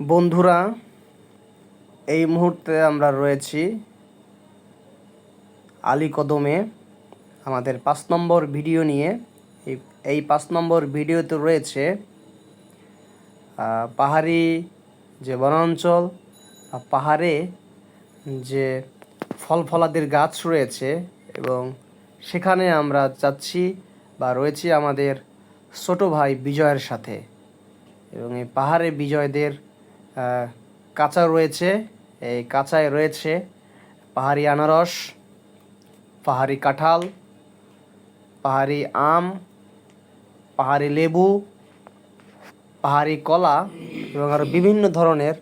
বন্ধুরা, এই মুহূর্তে আমরা রয়েছি আলী কদমে আমাদের পাঁচ নম্বর ভিডিও নিয়ে। এই এই পাঁচ নম্বর ভিডিওতে রয়েছে পাহাড়ি যে বনাঞ্চল পাহাড়ে যে ফল ফলাদির গাছ রয়েছে এবং সেখানে আমরা যাচ্ছি বা রয়েছি আমাদের ছোট ভাই বিজয়ের সাথে। এবং এই পাহাড়ে বিজয়দের কাঁচা রয়েছে, এই কাঁচায় রয়েছে পাহাড়ি আনারস, পাহাড়ি কাঁঠাল, পাহাড়ি আম, পাহাড়ি লেবু, পাহাড়ি কলা এবং আরও বিভিন্ন ধরনের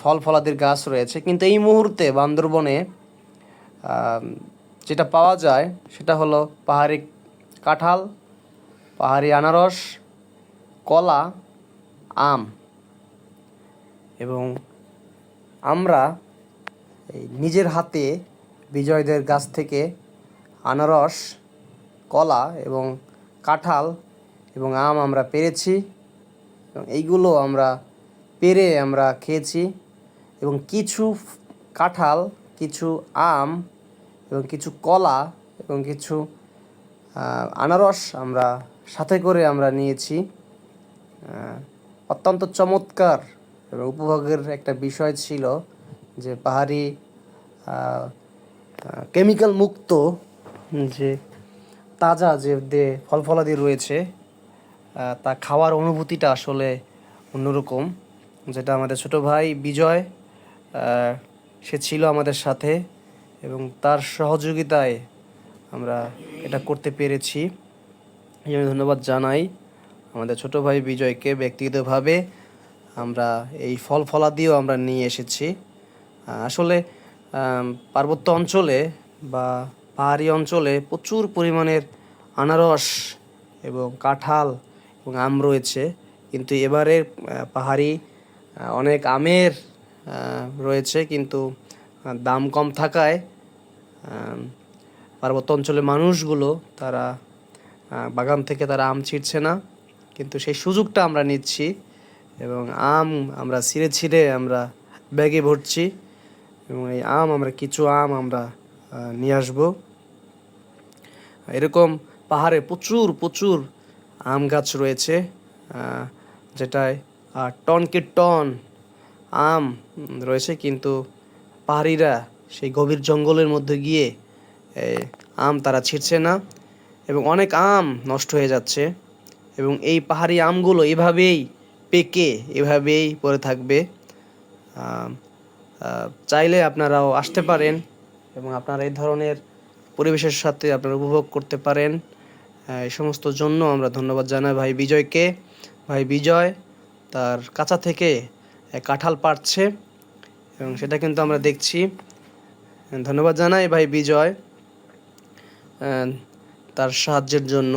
ফল ফলাদির গাছ রয়েছে। কিন্তু এই মুহূর্তে বান্দরবনে যেটা পাওয়া যায় সেটা হলো পাহাড়ি কাঁঠাল, পাহাড়ি আনারস, কলা, আম। এবং আমরা নিজের হাতে বিজয়দের গাছ থেকে আনারস, কলা এবং কাঁঠাল এবং আম আমরা পেরেছি এবং এইগুলো আমরা পেরে আমরা খেয়েছি এবং কিছু কাঁঠাল, কিছু আম এবং কিছু কলা এবং কিছু আনারস আমরা সাথে করে আমরা নিয়েছি। অত্যন্ত চমৎকার এবং উপভোগের একটা বিষয় ছিল যে পাহাড়ি কেমিক্যাল মুক্ত যে তাজা যে দে ফল ফলাদি রয়েছে তা খাওয়ার অনুভূতিটা আসলে অন্যরকম। যেটা আমাদের ছোট ভাই বিজয় সে ছিল আমাদের সাথে এবং তার সহযোগিতায় আমরা এটা করতে পেরেছি। এই ধন্যবাদ জানাই আমাদের ছোট ভাই বিজয়কে ব্যক্তিগতভাবে। আমরা এই ফল ফলাদিও আমরা নিয়ে এসেছি। আসলে পার্বত্য অঞ্চলে বা পাহাড়ি অঞ্চলে প্রচুর পরিমাণের আনারস এবং কাঁঠাল এবং আম রয়েছে। কিন্তু এবারে পাহাড়ি অনেক আমের রয়েছে। কিন্তু দাম কম থাকায় পার্বত্য অঞ্চলের মানুষগুলো তারা বাগান থেকে তারা আম ছিঁড়ছে না। কিন্তু সেই সুযোগটা আমরা নিচ্ছি। এবং আম আমরা ছিঁড়ে ছিঁড়ে আমরা ব্যাগে ভরছি এবং এই আম আমরা, কিছু আম আমরা নিয়ে আসব। এরকম পাহাড়ে প্রচুর প্রচুর আম গাছ রয়েছে যেটায় টনকে টন আম রয়েছে, কিন্তু পাহাড়িরা সেই গভীর জঙ্গলের মধ্যে গিয়ে আম তারা ছিঁড়ছে না এবং অনেক আম নষ্ট হয়ে যাচ্ছে এবং এই পাহাড়ি আমগুলো এভাবেই পেকে এভাবেই পড়ে থাকবে। চাইলে আপনারাও আসতে পারেন এবং আপনারা এই ধরনের পরিবেশের সাথে আপনারা উপভোগ করতে পারেন। এই সমস্ত জন্য আমরা ধন্যবাদ জানাই ভাই বিজয়কে। ভাই বিজয় তার কাঁচা থেকে কাঁঠাল পাড়ছে এবং সেটা কিন্তু আমরা দেখছি। ধন্যবাদ জানাই ভাই বিজয় তার সাহায্যের জন্য।